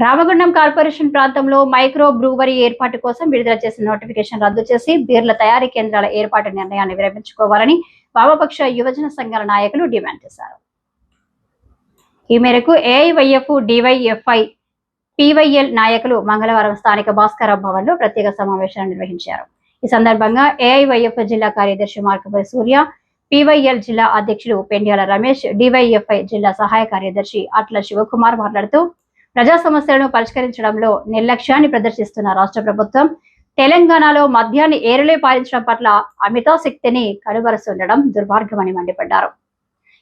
Ramagundam corporation ప్రాంతంలో micro brewery ఏర్పాటు కోసం విడుదల చేసిన నోటిఫికేషన్ రద్దు చేసి బీర్ల తయారీ కేంద్రాల ఏర్పాటు నిర్ణయాన్ని విరమించుకోవాలని వామపక్ష యువజన సంఘాల నాయకులు డిమాండ్ చేశారు. ఈ మేరకు ఏఐవైఎఫ్ డివైఎఫ్ఐ పివైఎల్ నాయకులు మంగళవారం స్థానిక భాస్కర భవన్లో ప్రత్యేక సమావేశాన్ని నిర్వహించారు. ఈ సందర్భంగా ఏఐవైఎఫ్ జిల్లా కార్యదర్శి మార్కపల్లి సూర్య పివైఎల్ జిల్లా అధ్యక్షులు పెండ్యాల రమేష్ డివైఎఫ్ఐ జిల్లా సహాయ కార్యదర్శి అట్ల శివకుమార్ మాట్లాడుతూ ప్రజా సమస్యలను పరిష్కరించడంలో నిర్లక్ష్యాన్ని ప్రదర్శిస్తున్న రాష్ట్ర ప్రభుత్వం తెలంగాణలో మద్యాన్ని ఏరులే పాలించడం పట్ల అమితాశక్తిని కనుబరుస్తుండడం దుర్మార్గమని మండిపడ్డారు.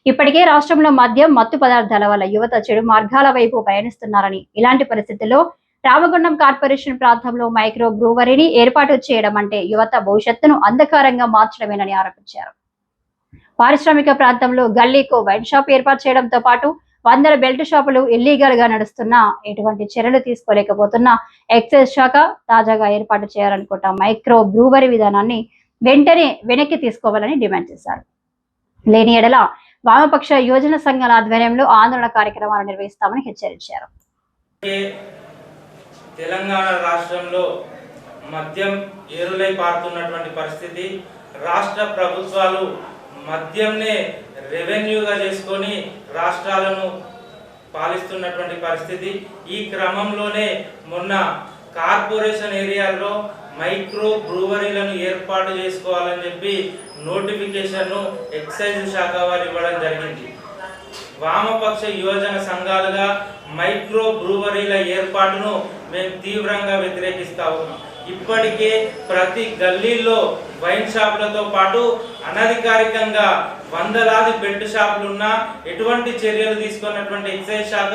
ఇప్పటికే రాష్ట్రంలో మద్యం మత్తు పదార్థాల వల్ల యువత చెడు మార్గాల వైపు పయనిస్తున్నారని ఇలాంటి పరిస్థితుల్లో రామగుండం కార్పొరేషన్ ప్రాంతంలో మైక్రో బ్రూవరీని ఏర్పాటు చేయడం అంటే యువత భవిష్యత్తును అంధకారంగా మార్చడమేనని ఆరోపించారు. పారిశ్రామిక ప్రాంతంలో గల్లీకో వైన్ షాప్ ఏర్పాటు చేయడంతో పాటు వందల బెల్ట్ షాపులు ఇల్లీగల్గా నడుస్తున్నా ఎటువంటి చర్యలు తీసుకోలేకపోతున్న ఎక్సైజ్ శాఖ తాజాగా ఏర్పాటు చేయాలనుకుంటా మైక్రో బ్రూవరీ విధానాన్ని వెంటనే వెనక్కి తీసుకోవాలని డిమాండ్ చేశారు. లేని ఎడల వామపక్ష యోజన సంఘాల ఆధ్వర్యంలో ఆందోళన కార్యక్రమాలు నిర్వహిస్తామని హెచ్చరించారు. తెలంగాణ రాష్ట్రంలో మద్యం ఏరులై పారుతున్నటువంటి పరిస్థితి రాష్ట్ర ప్రభుత్వాలు మద్యంనే రెవెన్యూగా చేసుకొని రాష్ట్రాలను పాలిస్తున్నటువంటి పరిస్థితి. ఈ క్రమంలోనే మొన్న కార్పొరేషన్ ఏరియాల్లో మైక్రో బ్రూవరీలను ఏర్పాటు చేసుకోవాలని చెప్పి నోటిఫికేషన్ను ఎక్సైజ్ శాఖ వారు ఇవ్వడం జరిగింది. వామపక్ష యువజన సంఘాలుగా మైక్రో బ్రూవరీల ఏర్పాటును మేము తీవ్రంగా వ్యతిరేకిస్తా ఉన్నాం. ఇప్పటికే ప్రతి గల్లీల్లో వైన్ షాపులతో పాటు అనధికారికంగా వందలాది బెల్ట్ షాపులున్నా ఎటువంటి చర్యలు తీసుకున్నటువంటి ఎక్సైజ్ శాఖ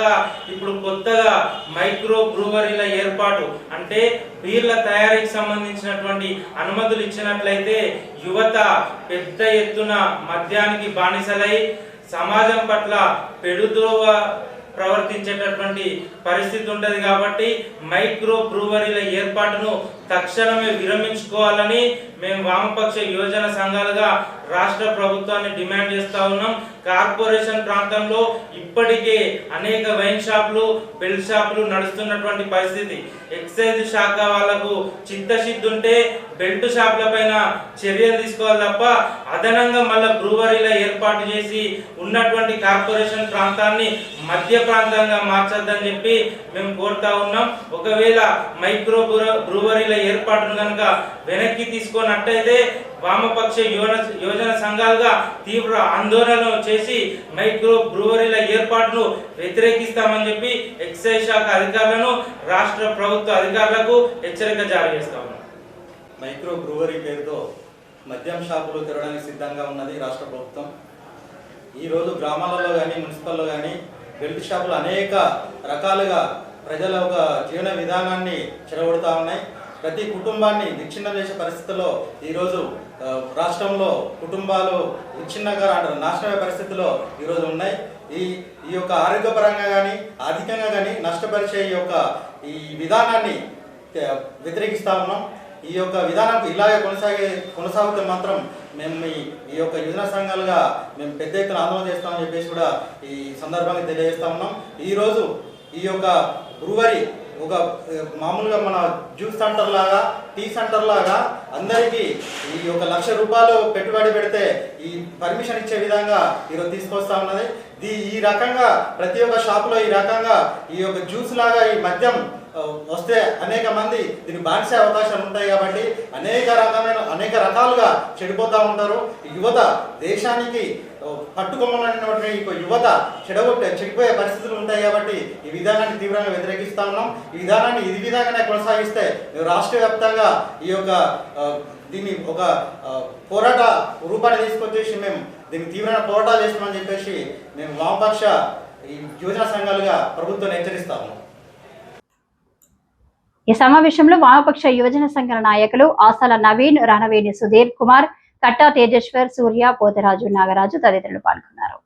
ఇప్పుడు కొత్తగా మైక్రో బ్రూవరీల ఏర్పాటు అంటే బీర్ల తయారీకి సంబంధించినటువంటి అనుమతులు ఇచ్చినట్లయితే యువత పెద్ద ఎత్తున మద్యానికి బానిసలై సమాజం పట్ల పెడుదోవ ప్రవర్తించేటటువంటి పరిస్థితి ఉంటుంది కాబట్టి మైక్రో బ్రూవరీల ఏర్పాటును తక్షణమే విరమించుకోవాలని మేము వామపక్ష యువజన సంఘాలుగా రాష్ట్ర ప్రభుత్వాన్ని డిమాండ్ చేస్తా ఉన్నాం. కార్పొరేషన్ ప్రాంతంలో ఇప్పటికే అనేక వైన్ షాపులు బెల్ షాపులు నడుస్తున్నటువంటి పరిస్థితి. ఎక్సైజ్ శాఖ వాళ్ళకు చిత్తశుద్ధి ఉంటే బెల్ట్ షాపుల పైన చర్యలు తీసుకోవాలి తప్ప అదనంగా మళ్ళీ బ్రూవరీల ఏర్పాటు చేసి ఉన్నటువంటి కార్పొరేషన్ ప్రాంతాన్ని మధ్య ప్రాంతంగా మార్చొద్దని చెప్పి మేము కోరుతా ఉన్నాం. ఒకవేళ మైక్రో బ్రూవరీల ఏర్పాటును కనుక వెనక్కి తీసుకున్నట్టయితే వామపక్ష యువన యోజన సంఘాలుగా తీవ్ర ఆందోళన చేసి మైక్రో బ్రూవరీల ఏర్పాటును వ్యతిరేకిస్తామని చెప్పి ఎక్సైజ్ శాఖ అధికారులను రాష్ట్ర ప్రభుత్వ అధికారులకు హెచ్చరిక జారీ చేస్తా మైక్రో బ్రూవరీ పేరుతో మద్యం షాపులు తెరవడానికి సిద్ధంగా ఉన్నది రాష్ట్ర ప్రభుత్వం. ఈరోజు గ్రామాలలో కానీ మున్సిపల్లో కానీ బెల్ట్ షాపులు అనేక రకాలుగా ప్రజల ఒక జీవన విధానాన్ని చెడగొడుతూ ఉన్నాయి. ప్రతి కుటుంబాన్ని విచ్ఛిన్నం చేసే పరిస్థితుల్లో ఈరోజు రాష్ట్రంలో కుటుంబాలు విచ్ఛిన్నంగా అంటారు నాశనమయ్యే పరిస్థితుల్లో ఈరోజు ఉన్నాయి. ఈ ఈ యొక్క ఆరోగ్యపరంగా కానీ ఆర్థికంగా కానీ నష్టపరిచే ఈ యొక్క ఈ విధానాన్ని వ్యతిరేకిస్తా ఉన్నాం. ఈ యొక్క విధానం ఇలాగే కొనసాగే కొనసాగితే మాత్రం మేము మీ ఈ యొక్క యువజన సంఘాలుగా మేము పెద్ద ఎత్తున ఆందోళన చేస్తామని చెప్పేసి కూడా ఈ సందర్భంగా తెలియజేస్తా ఉన్నాం. ఈరోజు ఈ యొక్క బ్రూవరీ ఒక మామూలుగా మన జ్యూస్ సెంటర్ లాగా టీ సెంటర్ లాగా అందరికీ ఈ యొక్క లక్ష రూపాయలు పెట్టుబడి పెడితే ఈ పర్మిషన్ ఇచ్చే విధంగా ఈరోజు తీసుకొస్తా ఉన్నది. దీ ఈ రకంగా ప్రతి ఒక్క షాపులో ఈ రకంగా ఈ యొక్క జ్యూస్ లాగా ఈ మద్యం వస్తే అనేక మంది దీన్ని బానిసే అవకాశాలు ఉంటాయి కాబట్టి అనేక రకమైన అనేక రకాలుగా చెడిపోతూ ఉంటారు. యువత దేశానికి పట్టుకోమన్నటువంటి యువత చెడగొట్టే చెడిపోయే పరిస్థితులు ఉంటాయి కాబట్టి ఈ విధానాన్ని తీవ్రంగా వ్యతిరేకిస్తా ఉన్నాం. ఈ విధానాన్ని ఇది విధంగానే కొనసాగిస్తే రాష్ట్ర వ్యాప్తంగా ఈ యొక్క దీన్ని ఒక పోరాట రూపాన్ని తీసుకొచ్చేసి మేము దీన్ని తీవ్రమైన పోరాటాలు చేస్తామని చెప్పేసి మేము వామపక్ష ఈ యువజన సంఘాలుగా ప్రభుత్వాన్ని హెచ్చరిస్తాము ఈ సమావేశంలో వామపక్ష యువజన సంఘాల నాయకులు ఆసాల నవీన్ రణవేణి సుధీర్ కుమార్ కట్టా తేజేశ్వర్ సూర్య పోతరాజు నాగరాజు తదితరులు పాల్గొన్నారు.